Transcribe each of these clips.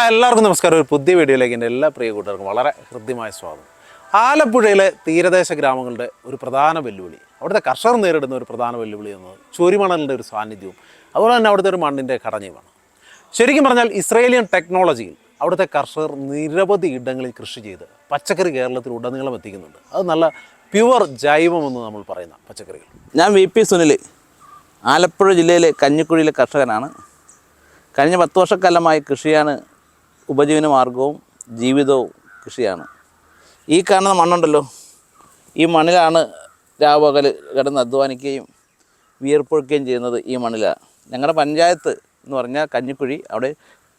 ആ എല്ലാവർക്കും നമസ്കാരം. ഒരു പുതിയ വീഡിയോയിലേക്ക് എന്റെ എല്ലാ പ്രിയ കൂട്ടുകാർക്കും വളരെ ഹൃദ്യമായ സ്വാഗതം. ആലപ്പുഴയിലെ തീരദേശ ഗ്രാമങ്ങളുടെ ഒരു പ്രധാന വെല്ലുവിളി അവിടുത്തെ കർഷകർ നേരിടുന്ന ഒരു പ്രധാന വെല്ലുവിളി എന്നത് ചുരിമണലിന്റെ ഒരു സാന്നിധ്യവും അതുപോലെ തന്നെ അവിടുത്തെ ഒരു മണ്ണിന്റെ ഘടനയുമാണ് ശരിക്കും പറഞ്ഞാൽ ഇസ്രേലിയൻ ടെക്നോളജിയിൽ അവിടുത്തെ കർഷകർ നിരവധി ഇടങ്ങളിൽ കൃഷി ചെയ്ത് പച്ചക്കറി കേരളത്തിൽ ഉടനീളം എത്തിക്കുന്നുണ്ട്. അത് നല്ല പ്യുവർ ജൈവമെന്ന് നമ്മൾ പറയുന്ന പച്ചക്കറികൾ. ഞാൻ വി പി സുനിൽ ആലപ്പുഴ ജില്ലയിലെ കഞ്ഞിക്കുഴിയിലെ കർഷകനാണ്. കഴിഞ്ഞ പത്ത് വർഷക്കാലമായി കൃഷിയാണ് ഉപജീവന മാർഗവും ജീവിതവും കൃഷിയാണ്. ഈ കാണുന്ന മണ്ണുണ്ടല്ലോ. ഈ മണ്ണിലാണ് രാവകൽ കിടന്ന് അധ്വാനിക്കുകയും വിയർപ്പൊഴുക്കുകയും ചെയ്യുന്നത് ഈ മണ്ണിലാണ്. ഞങ്ങളുടെ പഞ്ചായത്ത് എന്ന് പറഞ്ഞാൽ കഞ്ഞിക്കുഴി അവിടെ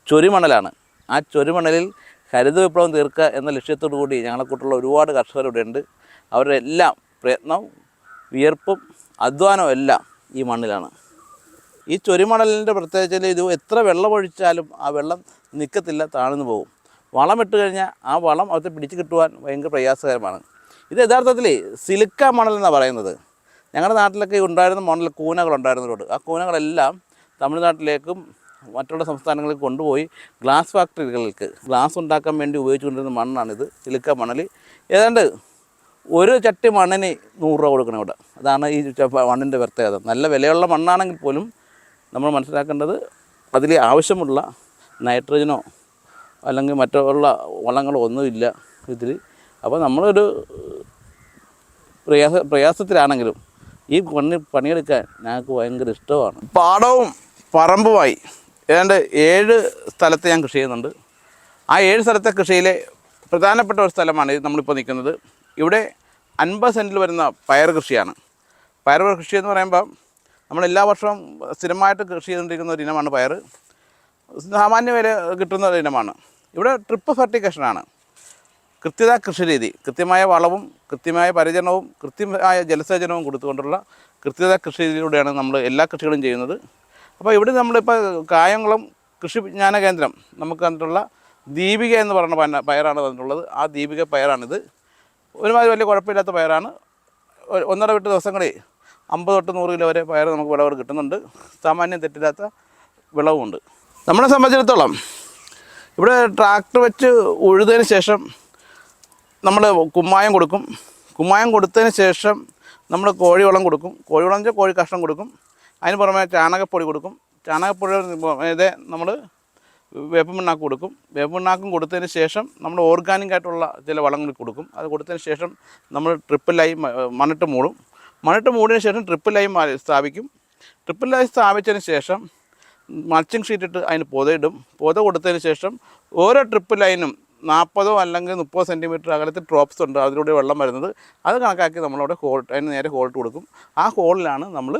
ചൊരിമണലാണ്. ആ ചൊരിമണലിൽ ഹരിത വിപ്ലവം തീർക്കുക എന്ന ലക്ഷ്യത്തോടു കൂടി ഞങ്ങളെ കൂട്ടുള്ള ഒരുപാട് കർഷകരിവിടെ ഉണ്ട്. അവരുടെ എല്ലാം പ്രയത്നവും വിയർപ്പും അധ്വാനവും എല്ലാം ഈ മണ്ണിലാണ്. ഈ ചൊരിമണലിന്റെ പ്രത്യേകിച്ചാൽ ഇത് എത്ര വെള്ളമൊഴിച്ചാലും ആ വെള്ളം നിൽക്കത്തില്ല താഴ്ന്നു പോകും. വളം ഇട്ട് കഴിഞ്ഞാൽ ആ വളം അവത്തെ പിടിച്ചു കിട്ടുവാൻ ഭയങ്കര പ്രയാസകരമാണ്. ഇത് യഥാർത്ഥത്തിൽ സിലിക്ക മണൽ എന്നാണ് പറയുന്നത്. ഞങ്ങളുടെ നാട്ടിലൊക്കെ ഉണ്ടായിരുന്ന മണൽ കൂനകളുണ്ടായിരുന്നവരോട് ആ കൂനകളെല്ലാം തമിഴ്നാട്ടിലേക്കും മറ്റുള്ള സംസ്ഥാനങ്ങളിൽ കൊണ്ടുപോയി ഗ്ലാസ് ഫാക്ടറികൾക്ക് ഗ്ലാസ് ഉണ്ടാക്കാൻ വേണ്ടി ഉപയോഗിച്ചുകൊണ്ടിരുന്ന മണ്ണാണിത് സിലിക്ക മണൽ. ഏതാണ്ട് ഒരു ചട്ടി മണ്ണിന് നൂറ് രൂപ കൊടുക്കണം ഇവിടെ. അതാണ് ഈ മണ്ണിന്റെ പ്രത്യേകത. നല്ല വിലയുള്ള മണ്ണാണെങ്കിൽ പോലും നമ്മൾ മനസ്സിലാക്കേണ്ടത് അതിൽ ആവശ്യമുള്ള നൈട്രജനോ അല്ലെങ്കിൽ മറ്റുള്ള വളങ്ങളോ ഒന്നുമില്ല ഇതിൽ. അപ്പോൾ നമ്മളൊരു പ്രയാസ പ്രയാസത്തിലാണെങ്കിലും ഈ പണി പണിയെടുക്കാൻ ഞങ്ങൾക്ക് ഭയങ്കര ഇഷ്ടമാണ്. പാടവും പറമ്പുമായി ഏതാണ്ട് ഏഴ് സ്ഥലത്ത് ഞാൻ കൃഷി ചെയ്യുന്നുണ്ട്. ആ ഏഴ് സ്ഥലത്തെ കൃഷിയിലെ പ്രധാനപ്പെട്ട ഒരു സ്ഥലമാണ് നമ്മളിപ്പോൾ നിൽക്കുന്നത്. ഇവിടെ അൻപത് സെന്റിൽ വരുന്ന പയർ കൃഷിയാണ്. പയർ കൃഷി എന്ന് പറയുമ്പോൾ നമ്മൾ എല്ലാ വർഷവും സ്ഥിരമായിട്ട് കൃഷി ചെയ്തുകൊണ്ടിരിക്കുന്ന ഒരു ഇനമാണ് പയർ സാമാന്യ വില കിട്ടുന്ന ഒരു ഇനമാണ്. ഇവിടെ ട്രിപ്പ് ഫെർട്ടിക്കേഷനാണ് കൃത്യത കൃഷി രീതി കൃത്യമായ വളവും കൃത്യമായ പരിചരണവും കൃത്യമായ ജലസേചനവും കൊടുത്തുകൊണ്ടുള്ള കൃത്യത കൃഷി രീതിയിലൂടെയാണ് നമ്മൾ എല്ലാ കൃഷികളും ചെയ്യുന്നത്. അപ്പോൾ ഇവിടെ നമ്മളിപ്പോൾ കായംകുളം കൃഷി വിജ്ഞാന കേന്ദ്രം നമുക്ക് തന്നിട്ടുള്ള ദീപിക എന്ന് പറയുന്ന പന- പയറാണ് തന്നിട്ടുള്ളത്. ആ ദീപിക പയറാണിത്. ഒരുമാതിരി വലിയ കുഴപ്പമില്ലാത്ത പയറാണ്. ഒന്നര വിട്ട് ദിവസങ്ങളിൽ അമ്പത് തൊട്ട് നൂറ് കിലോ വരെ പയർ നമുക്ക് വിളവ് കിട്ടുന്നുണ്ട്. സാമാന്യം തെറ്റില്ലാത്ത വിളവുമുണ്ട്. നമ്മളെ സംബന്ധിച്ചിടത്തോളം ഇവിടെ ട്രാക്ടർ വെച്ച് ഉഴുതതിന് ശേഷം നമ്മൾ കുമ്മായം കൊടുക്കും. കുമ്മായം കൊടുത്തതിന് ശേഷം നമ്മൾ കോഴിവളം കൊടുക്കും. കോഴിവളം വെച്ചാൽ കോഴി കഷ്ണം കൊടുക്കും. അതിന് പുറമെ ചാണകപ്പൊടി കൊടുക്കും. ചാണകപ്പൊടി ഇതേ നമ്മൾ വേപ്പമിണ്ണാക്ക് കൊടുക്കും. വേപ്പമിണ്ണാക്കും കൊടുത്തതിന് ശേഷം നമ്മൾ ഓർഗാനിക് ആയിട്ടുള്ള ചില വളങ്ങൾ കൊടുക്കും. അത് കൊടുത്തതിന് ശേഷം നമ്മൾ ട്രിപ്പിലായി മണ്ണിട്ട് മൂടും. മണ്ണിട്ട് മൂടിന് ശേഷം ട്രിപ്പിൾ ലൈൻ സ്ഥാപിക്കും. ട്രിപ്പിൾ ലൈൻ സ്ഥാപിച്ചതിന് ശേഷം മൾച്ചിങ് ഷീറ്റ് ഇട്ട് അതിന് പൊതയിടും പൊത കൊടുത്തതിന് ശേഷം ഓരോ ട്രിപ്പ് ലൈനും നാൽപ്പതോ അല്ലെങ്കിൽ മുപ്പതോ സെന്റിമീറ്റർ അകലത്തിൽ ഡ്രോപ്സ് ഉണ്ട്. അതിലൂടെ വെള്ളം വരുന്നത്. അത് കണക്കാക്കി നമ്മളവിടെ ഹോൾ അതിന് നേരെ ഹോൾട്ട് കൊടുക്കും. ആ ഹോളിലാണ് നമ്മൾ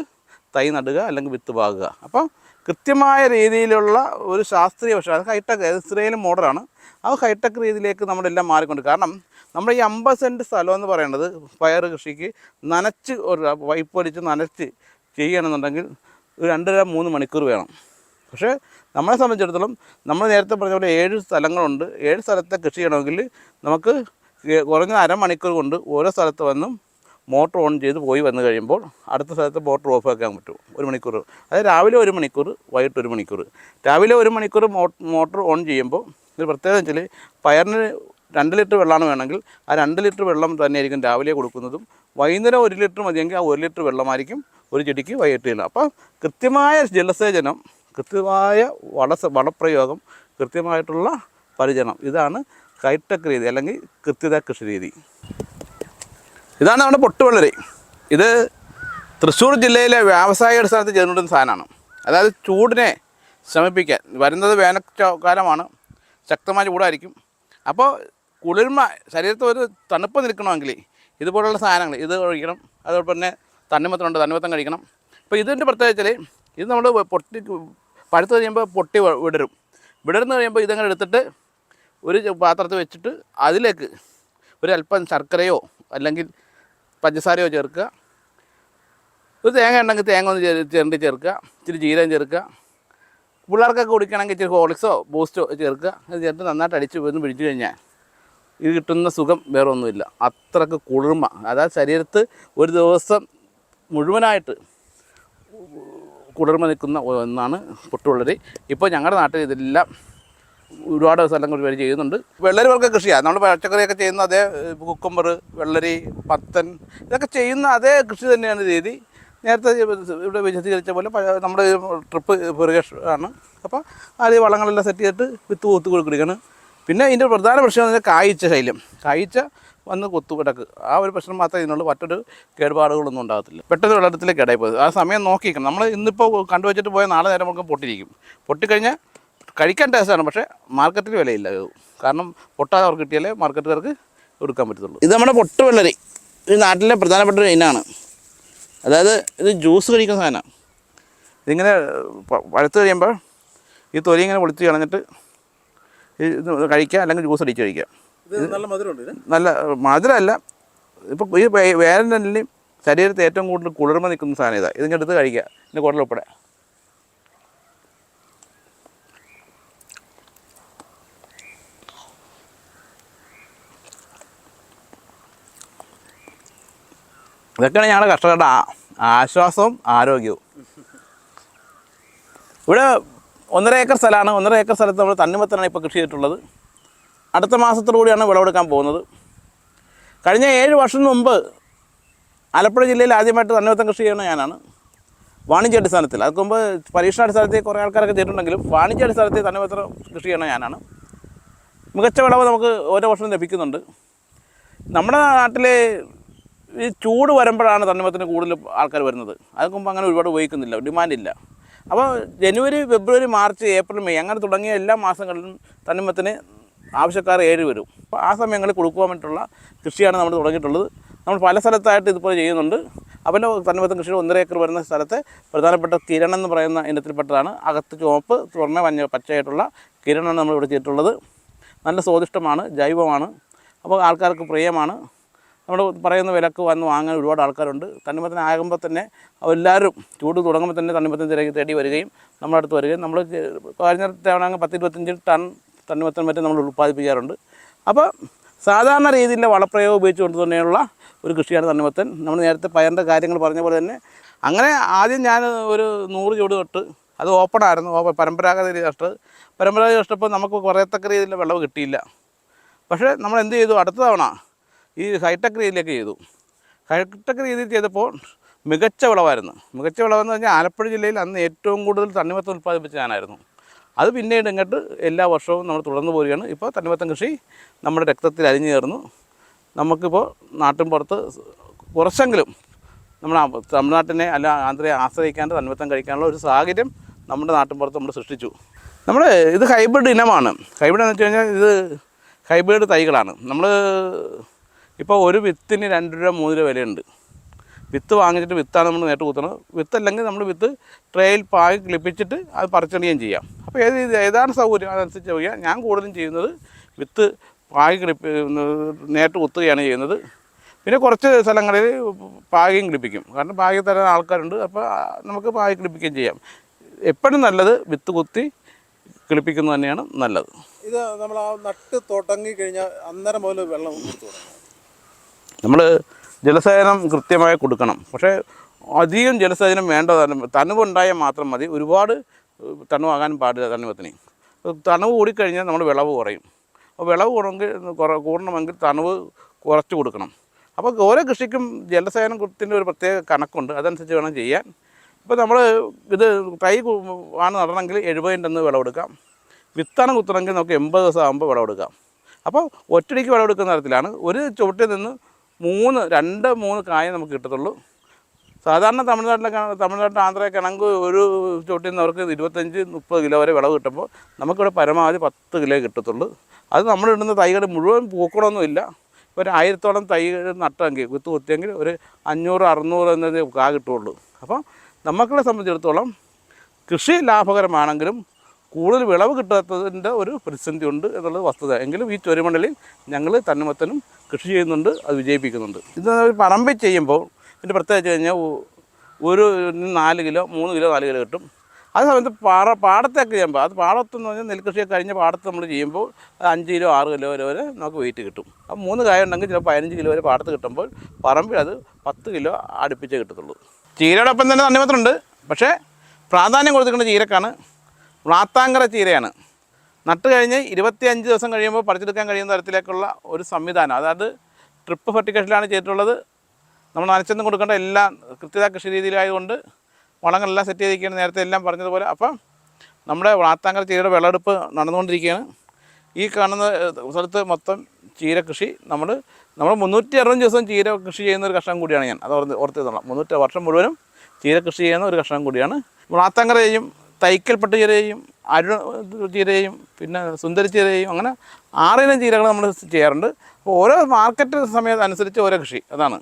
തൈ നടുക അല്ലെങ്കിൽ വിത്ത് പാകുക അപ്പോൾ കൃത്യമായ രീതിയിലുള്ള ഒരു ശാസ്ത്രീയ പക്ഷേ അത് ഹൈടെക് ഇസ്രയേലും മോഡലാണ് ആ ഹൈടെക് രീതിയിലേക്ക് നമ്മുടെ എല്ലാം മാറിക്കൊണ്ട് കാരണം നമ്മുടെ ഈ അമ്പത് സെന്റ് സ്ഥലം എന്ന് പറയുന്നത് പയർ കൃഷിക്ക് നനച്ച് ഒരു പൈപ്പ് വലിച്ച് നനച്ച് ചെയ്യണമെന്നുണ്ടെങ്കിൽ ഒരു രണ്ടര മൂന്ന് മണിക്കൂർ വേണം. പക്ഷേ നമ്മളെ സംബന്ധിച്ചിടത്തോളം നമ്മൾ നേരത്തെ പറഞ്ഞ പോലെ ഏഴ് സ്ഥലങ്ങളുണ്ട്. ഏഴ് സ്ഥലത്തെ കൃഷി ചെയ്യണമെങ്കിൽ നമുക്ക് കുറഞ്ഞ അരമണിക്കൂർ കൊണ്ട് ഓരോ സ്ഥലത്ത് വന്നും മോട്ടർ ഓൺ ചെയ്ത് പോയി വന്നു കഴിയുമ്പോൾ അടുത്ത സ്ഥലത്ത് മോട്ടർ ഓഫ് ആക്കാൻ പറ്റും. ഒരു മണിക്കൂർ. അതായത് രാവിലെ ഒരു മണിക്കൂർ വൈകിട്ട് ഒരു മണിക്കൂർ. രാവിലെ ഒരു മണിക്കൂർ മോട്ടർ ഓൺ ചെയ്യുമ്പോൾ ഒരു പ്രത്യേകത വെച്ചാൽ പയറിന് രണ്ട് ലിറ്റർ വെള്ളമാണ് വേണമെങ്കിൽ ആ രണ്ട് ലിറ്റർ വെള്ളം തന്നെയായിരിക്കും രാവിലെ കൊടുക്കുന്നതും വൈകുന്നേരം ഒരു ലിറ്റർ മതിയെങ്കിൽ ആ ഒരു ലിറ്റർ വെള്ളമായിരിക്കും ഒരു ചെടിക്ക് വൈകിട്ട് ചെയ്യുന്നത്. അപ്പോൾ കൃത്യമായ ജലസേചനം കൃത്യമായ വള വളപ്രയോഗം കൃത്യമായിട്ടുള്ള പരിചരണം ഇതാണ് ഹൈടെക് രീതി അല്ലെങ്കിൽ കൃത്യത കൃഷി രീതി. ഇതാണ് നമ്മുടെ പൊട്ടുവെള്ളരി. ഇത് തൃശ്ശൂർ ജില്ലയിലെ വ്യാവസായിക അടിസ്ഥാനത്തിൽ ചെയ്തുകൊണ്ടിരുന്ന സാധനമാണ്. അതായത് ചൂടിനെ ശമിപ്പിക്കാൻ വരുന്നത് വേനൽക്കാലമാണ് ശക്തമായ ചൂടായിരിക്കും. അപ്പോൾ കുളിർമ ശരീരത്തിൽ ഒരു തണുപ്പ് നിൽക്കണമെങ്കിൽ ഇതുപോലുള്ള സാധനങ്ങൾ ഇത് കഴിക്കണം. അതോടൊപ്പം തന്നെ തണ്ണിമത്തനുണ്ട് തണ്ണിമത്തം കഴിക്കണം. അപ്പോൾ ഇതിന്റെ പ്രത്യേകിച്ചാൽ ഇത് നമ്മൾ പൊട്ടി പഴുത്ത് കഴിയുമ്പോൾ പൊട്ടി വിടരും. വിടരുന്ന് കഴിയുമ്പോൾ ഇതങ്ങനെ എടുത്തിട്ട് ഒരു പാത്രത്തിൽ വെച്ചിട്ട് അതിലേക്ക് ഒരു അല്പം ശർക്കരയോ അല്ലെങ്കിൽ പഞ്ചസാരയോ ചേർക്കുക. ഒരു തേങ്ങ ഉണ്ടെങ്കിൽ തേങ്ങ ഒന്ന് ചെ- ചിരണ്ടി ചേർക്കുക. ഇച്ചിരി ജീരകം ചേർക്കുക. പിള്ളേർക്കൊക്കെ കുടിക്കണമെങ്കിൽ ഇച്ചിരി ഹോളിക്സോ ബൂസ്റ്റോ ചേർക്കുക. അത് ചേർത്ത് നന്നായിട്ട് അടിച്ച് വന്ന് പിടിച്ചു കഴിഞ്ഞാൽ ഇത് കിട്ടുന്ന സുഖം വേറെ ഒന്നുമില്ല. അത്രയ്ക്ക് കുളിർമ. അതായത് ശരീരത്ത് ഒരു ദിവസം മുഴുവനായിട്ട് കുളിർമ നിൽക്കുന്ന ഒന്നാണ് പൊട്ടുവെള്ളരി. ഇപ്പോൾ ഞങ്ങളുടെ നാട്ടിൽ ഇതെല്ലാം ഒരുപാട് സ്ഥലങ്ങൾ ഇവർ ചെയ്യുന്നുണ്ട്. വെള്ളരി വർഗ കൃഷിയാണ് നമ്മൾ പച്ചക്കറിയൊക്കെ ചെയ്യുന്ന അതേ കുക്കുംബർ വെള്ളരി പത്തൻ ഇതൊക്കെ ചെയ്യുന്ന അതേ കൃഷി തന്നെയാണ് രീതി. നേരത്തെ ഇവിടെ വിശദീകരിച്ച പോലെ നമ്മുടെ ട്രിപ്പ് ഇറിഗേഷൻ ആണ്. അപ്പോൾ ആദ്യം വളങ്ങളെല്ലാം സെറ്റ് ചെയ്തിട്ട് വിത്ത് കൊത്തു കൊടുക്കുകയാണ് പിന്നെ ഇതിന്റെ പ്രധാന പ്രശ്നം എന്ന് പറഞ്ഞാൽ കായ്ച്ച ശൈലം. കായ്ച്ച വന്ന് കൊത്തു കിടക്ക്. ആ ഒരു പ്രശ്നം മാത്രമേ ഇതിനുള്ളൂ മറ്റൊരു കേടുപാടുകളൊന്നും ഉണ്ടാകത്തില്ല. പെട്ടെന്ന് വെള്ളത്തിലേക്ക് ഇടയിൽ പോയത് ആ സമയം നോക്കിക്കണം നമ്മൾ ഇന്നിപ്പോൾ കണ്ടുവച്ചിട്ട് പോയാൽ നാളെ നേരം നമുക്ക് പൊട്ടിരിക്കും പൊട്ടിക്കഴിഞ്ഞാൽ കഴിക്കാൻ ടേസ്റ്റാണ് പക്ഷേ മാർക്കറ്റിൽ വിലയില്ല. കാരണം പൊട്ടാതെ അവർക്ക് കിട്ടിയാലേ മാർക്കറ്റുകാർക്ക് കൊടുക്കാൻ പറ്റത്തുള്ളൂ. ഇത് നമ്മുടെ പൊട്ട് വെള്ളരി. ഇത് നാട്ടിലെ പ്രധാനപ്പെട്ട ഒരു ഇനമാണ് അതായത് ഇത് ജ്യൂസ് കഴിക്കുന്ന സാധനമാണ് ഇതിങ്ങനെ വഴുത്ത് കഴിയുമ്പോൾ ഈ തൊലി ഇങ്ങനെ പൊളിച്ച് കളഞ്ഞിട്ട് ഇത് കഴിക്കുക അല്ലെങ്കിൽ ജ്യൂസ് അടിച്ച് കഴിക്കുക. ഇത് നല്ല മധുരമുണ്ട് നല്ല മധുരമല്ല. ഇപ്പോൾ ഈ വേ- വേനലിൽ ശരീരത്തിൽ ഏറ്റവും കൂടുതൽ കുളിർമ നിൽക്കുന്ന സാധനം ഇതാണ് ഇതിങ്ങനെ എടുത്ത് കഴിക്കുക. ഇതിന്റെ കുടലുൾപ്പെടെ. ഇതൊക്കെയാണ് ഞങ്ങളുടെ കർഷകരുടെ ആശ്വാസവും ആരോഗ്യവും. ഇവിടെ ഒന്നര ഏക്കർ സ്ഥലമാണ്. ഒന്നര ഏക്കർ സ്ഥലത്ത് നമ്മൾ തണ്ണിമത്തനാണ് ഇപ്പോൾ കൃഷി ചെയ്തിട്ടുള്ളത്. അടുത്ത മാസത്തോടുകൂടിയാണ് വിളവെടുക്കാൻ പോകുന്നത്. കഴിഞ്ഞ ഏഴ് വർഷം മുമ്പ് ആലപ്പുഴ ജില്ലയിൽ ആദ്യമായിട്ട് തണ്ണിമത്തം കൃഷി ചെയ്യുന്ന ഞാനാണ്. വാണിജ്യാടിസ്ഥാനത്തിൽ അതുക്ക് മുമ്പ് പരീക്ഷണാടിസ്ഥാനത്തിൽ കുറേ ആൾക്കാരൊക്കെ ചെയ്തിട്ടുണ്ടെങ്കിലും വാണിജ്യാടിസ്ഥാനത്തിൽ തണ്ണിമത്തം കൃഷി ചെയ്യുന്ന ഞാനാണ്. മികച്ച വിളവ് നമുക്ക് ഓരോ വർഷവും ലഭിക്കുന്നുണ്ട്. നമ്മുടെ നാട്ടിൽ ഈ ചൂട് വരുമ്പോഴാണ് തണ്ണിമത്തിന് കൂടുതൽ ആൾക്കാർ വരുന്നത്. അതിന് മുമ്പ് അങ്ങനെ ഒരുപാട് ഉപയോഗിക്കുന്നില്ല ഡിമാൻഡില്ല അപ്പോൾ ജനുവരി ഫെബ്രുവരി മാർച്ച് ഏപ്രിൽ മെയ് അങ്ങനെ തുടങ്ങിയ എല്ലാ മാസങ്ങളിലും തണ്ണിമത്തിന് ആവശ്യക്കാർ ഏഴ് വരും. അപ്പോൾ ആ സമയങ്ങളിൽ കൊടുക്കുവാൻ വേണ്ടിയിട്ടുള്ള കൃഷിയാണ് നമ്മൾ തുടങ്ങിയിട്ടുള്ളത്. നമ്മൾ പല സ്ഥലത്തായിട്ട് ഇതുപോലെ ചെയ്യുന്നുണ്ട്. അപ്പോൾ തണ്ണിമത്തം കൃഷി ഒന്നര ഏക്കർ വരുന്ന സ്ഥലത്തെ പ്രധാനപ്പെട്ട കിരൺ എന്ന് പറയുന്ന ഇനത്തിൽപ്പെട്ടതാണ്. അകത്ത് ചുവപ്പ് തുറന്ന മഞ്ഞ പച്ചയായിട്ടുള്ള കിരണാണ് നമ്മൾ ഇവിടെ ചെയ്തിട്ടുള്ളത്. നല്ല സ്വാദിഷ്ടമാണ് ജൈവമാണ്. അപ്പോൾ ആൾക്കാർക്ക് പ്രിയമാണ്. നമ്മൾ പറയുന്ന വിലക്ക് വന്ന് വാങ്ങാൻ ഒരുപാട് ആൾക്കാരുണ്ട്. തണ്ണിമത്തൻ ആകുമ്പോൾ തന്നെ എല്ലാവരും ചൂട് തുടങ്ങുമ്പോൾ തന്നെ തണ്ണിമത്തൻ തിരക്ക് തേടി വരികയും നമ്മുടെ അടുത്ത് വരികയും. നമ്മൾ കഴിഞ്ഞ തവണ പത്ത് ഇരുപത്തഞ്ച് ടൺ തണ്ണിമത്തൻ മറ്റേ നമ്മൾ ഉൽപ്പാദിപ്പിക്കാറുണ്ട്. അപ്പോൾ സാധാരണ രീതിയിലെ വളപ്രയോഗം ഉപയോഗിച്ചുകൊണ്ട് തന്നെയുള്ള ഒരു കൃഷിയാണ് തണ്ണിമത്തൻ. നമ്മൾ നേരത്തെ പയറിന്റെ കാര്യങ്ങൾ പറഞ്ഞ പോലെ തന്നെ അങ്ങനെ ആദ്യം ഞാൻ ഒരു നൂറ് ചൂട് തൊട്ട് അത് ഓപ്പൺ ആയിരുന്നു. ഓപ്പൺ പരമ്പരാഗത രീതി കഷ്ടത് പരമ്പരാഗത കഷ്ടപ്പോൾ നമുക്ക് കുറയത്തക്ക രീതിയിലുള്ള വിളവ് കിട്ടിയില്ല. പക്ഷേ നമ്മൾ എന്ത് ചെയ്തു? അടുത്ത തവണ ഈ ഹൈടെക് രീതിയിലേക്ക് ചെയ്തു. ഹൈടെക് രീതിയിൽ ചെയ്തപ്പോൾ മികച്ച വിളവായിരുന്നു. മികച്ച വിളവെന്ന് പറഞ്ഞാൽ ആലപ്പുഴ ജില്ലയിൽ അന്ന് ഏറ്റവും കൂടുതൽ തണ്ണിമത്തം ഉൽപ്പാദിപ്പിച്ച ഞാനായിരുന്നു. അത് പിന്നീട് ഇങ്ങോട്ട് എല്ലാ വർഷവും നമ്മൾ തുടർന്ന് പോവുകയാണ് ഇപ്പോൾ തണ്ണിമത്തം കൃഷി നമ്മുടെ രക്തത്തിൽ അരിഞ്ഞു ചേർന്നു നമുക്കിപ്പോൾ നാട്ടിൻ പുറത്ത് കുറച്ചെങ്കിലും നമ്മുടെ തമിഴ്നാട്ടിനെ അല്ല ആന്ധ്രയെ ആശ്രയിക്കാണ്ട് തണ്ണിമത്തം കഴിക്കാനുള്ള ഒരു സാഹചര്യം നമ്മുടെ നാട്ടിൻ പുറത്ത് നമ്മൾ സൃഷ്ടിച്ചു. നമ്മൾ ഇത് ഹൈബ്രിഡ് ഇനമാണ്. ഹൈബ്രിഡ് എന്ന് വെച്ച് കഴിഞ്ഞാൽ ഇത് ഹൈബ്രിഡ് തൈകളാണ്. നമ്മൾ ഇപ്പോൾ ഒരു വിത്തിന് രണ്ട് രൂപ മൂന്ന് രൂപ വിലയുണ്ട്. വിത്ത് വാങ്ങിച്ചിട്ട് വിത്താണ് നമ്മൾ നേരിട്ട് കുത്തുന്നത്. വിത്തല്ലെങ്കിൽ നമ്മൾ വിത്ത് ട്രെയിൽ പാകി ക്ലിപ്പിച്ചിട്ട് അത് പറിച്ചെടുക്കുകയും ചെയ്യാം. അപ്പോൾ ഏത് ഏതാണ് സൗകര്യം? അതനുസരിച്ച് ചെയ്യാം. ഞാൻ കൂടുതലും ചെയ്യുന്നത് വിത്ത് പാകി ക്ലിപ്പ് നേരിട്ട് കുത്തുകയാണ് ചെയ്യുന്നത്. പിന്നെ കുറച്ച് സ്ഥലങ്ങളിൽ പാകിയും ക്ലിപ്പിക്കും കാരണം പാകി തരാൻ ആൾക്കാരുണ്ട്. അപ്പോൾ നമുക്ക് പായ ക്ലിപ്പിക്കുകയും ചെയ്യാം. എപ്പോഴും നല്ലത് വിത്ത് കുത്തി കിളിപ്പിക്കുന്നത് തന്നെയാണ് നല്ലത്. ഇത് നമ്മൾ ആ നട്ട് തുടങ്ങി കഴിഞ്ഞാൽ അന്നേരം മുതൽ വെള്ളം നമ്മൾ ജലസേചനം കൃത്യമായി കൊടുക്കണം. പക്ഷേ അധികം ജലസേചനം വേണ്ട തണുവുണ്ടായാൽ മാത്രം മതി. ഒരുപാട് തണുവാകാൻ പാടില്ല തണുവത്തിന് തണുവ് കൂടിക്കഴിഞ്ഞാൽ നമ്മൾ വിളവ് കുറയും. അപ്പോൾ വിളവ് കുറവെങ്കിൽ കുറ കൂടണമെങ്കിൽ തണുവ് കുറച്ച് കൊടുക്കണം. അപ്പോൾ ഓരോ കൃഷിക്കും ജലസേചനത്തിന്റെ ഒരു പ്രത്യേക കണക്കുണ്ട്. അതനുസരിച്ച് വേണം ചെയ്യാൻ. ഇപ്പോൾ നമ്മൾ ഇത് തൈ ആണ് നടണമെങ്കിൽ എഴുപതിന്റെ അന്ന് വിളവെടുക്കാം. വിത്താണ് കുത്തണമെങ്കിൽ നമുക്ക് എൺപത് ദിവസം ആകുമ്പോൾ വിളവെടുക്കാം. അപ്പോൾ ഒറ്റടിക്ക് വിളവെടുക്കുന്ന തരത്തിലാണ്. ഒരു ചുവട്ടിൽ നിന്ന് മൂന്ന് രണ്ട് മൂന്ന് കായ നമുക്ക് കിട്ടത്തുള്ളൂ. സാധാരണ തമിഴ്നാട്ടിലൊക്കെ തമിഴ്നാട്ടിൽ ആന്ധ്രയൊക്കെ ആണെങ്കിൽ ഒരു ചോട്ടിൽ നിന്ന് അവർക്ക് ഇരുപത്തഞ്ച് മുപ്പത് കിലോ വരെ വിളവ് കിട്ടുമ്പോൾ നമുക്കിവിടെ പരമാവധി പത്ത് കിലോ കിട്ടത്തുള്ളൂ. അത് നമ്മൾ ഇടുന്ന തൈകൾ മുഴുവൻ പൂക്കണമൊന്നുമില്ല ഇപ്പോൾ ഒരു ആയിരത്തോളം തൈകൾ നട്ടെങ്കിൽ കുത്തു കുത്തിയെങ്കിൽ ഒരു അഞ്ഞൂറ് അറുന്നൂറ് എന്നത് കാ കിട്ടുള്ളൂ. അപ്പം നമ്മളെ സംബന്ധിച്ചിടത്തോളം കൃഷി ലാഭകരമാണെങ്കിലും കൂടുതൽ വിളവ് കിട്ടാത്തതിന്റെ ഒരു പ്രതിസന്ധി ഉണ്ട് എന്നുള്ളത് വസ്തുത. എങ്കിലും ഈ ചുരമണ്ടലിൽ ഞങ്ങൾ തണ്ണിമത്തനും കൃഷി ചെയ്യുന്നുണ്ട് അത് വിജയിപ്പിക്കുന്നുണ്ട്. ഇത് പറമ്പിൽ ചെയ്യുമ്പോൾ ഇതിന്റെ പ്രത്യേകിച്ച് കഴിഞ്ഞാൽ ഒരു നാല് കിലോ മൂന്ന് കിലോ നാല് കിലോ കിട്ടും. അതേ സമയത്ത് പാട പാടത്തൊക്കെ ചെയ്യുമ്പോൾ അത് പാടത്തെന്ന് പറഞ്ഞാൽ നെൽകൃഷിയൊക്കെ കഴിഞ്ഞ പാടത്ത് നമ്മൾ ചെയ്യുമ്പോൾ അത് അഞ്ച് കിലോ ആറ് കിലോ വരെ വരെ നമുക്ക് വെയിറ്റ് കിട്ടും. ആ മൂന്ന് കായ ഉണ്ടെങ്കിൽ ചില പതിനഞ്ച് കിലോ വരെ പാടത്ത് കിട്ടുമ്പോൾ പറമ്പിൽ അത് പത്ത് കിലോ അടുപ്പിച്ചേ കിട്ടത്തുള്ളൂ. ചീരയോടൊപ്പം തന്നെ തണ്ണിമത്തനുണ്ട് പക്ഷേ പ്രാധാന്യം കൊടുത്തിരിക്കുന്ന ചീരക്കാണ്. വ്ളാത്താങ്കര ചീരയാണ്. നട്ട് കഴിഞ്ഞ് ഇരുപത്തി അഞ്ച് ദിവസം കഴിയുമ്പോൾ പറിച്ചെടുക്കാൻ കഴിയുന്ന തരത്തിലേക്കുള്ള ഒരു സംവിധാനം. അതായത് ട്രിപ്പ് ഫെർട്ടിക്കേഷനിലാണ് ചെയ്തിട്ടുള്ളത്. നമ്മൾ നനച്ചൊന്നും കൊടുക്കേണ്ട എല്ലാം കൃത്യത കൃഷി രീതിയിലായതുകൊണ്ട് വളങ്ങളെല്ലാം സെറ്റ് ചെയ്തിരിക്കുകയാണ് നേരത്തെ എല്ലാം പറഞ്ഞതുപോലെ. അപ്പം നമ്മുടെ വളാത്താങ്കര ചീരയുടെ വിളവെടുപ്പ് നടന്നുകൊണ്ടിരിക്കുകയാണ്. ഈ കാണുന്ന സ്ഥലത്ത് മൊത്തം ചീര കൃഷി നമ്മൾ നമ്മൾ മുന്നൂറ്റി അറുപത് ദിവസം ചീര കൃഷി ചെയ്യുന്ന ഒരു കഷ്ണം കൂടിയാണ് ഞാൻ. അത് ഓർത്ത് ഓർത്ത് തരണം മുന്നൂറ്റി വർഷം മുഴുവനും ചീര കൃഷി ചെയ്യുന്ന ഒരു കഷ്ണം കൂടിയാണ്. വളാത്താങ്കരയും തൈക്കൽപ്പട്ട് ചീരയും അരുണ ചീരയും പിന്നെ സുന്ദരി ചീരയും അങ്ങനെ ആറിനം ചീരകൾ നമ്മൾ ചെയ്യാറുണ്ട്. അപ്പോൾ ഓരോ മാർക്കറ്റ് സമയത്ത് അനുസരിച്ച് ഓരോ കൃഷി. അതാണ്.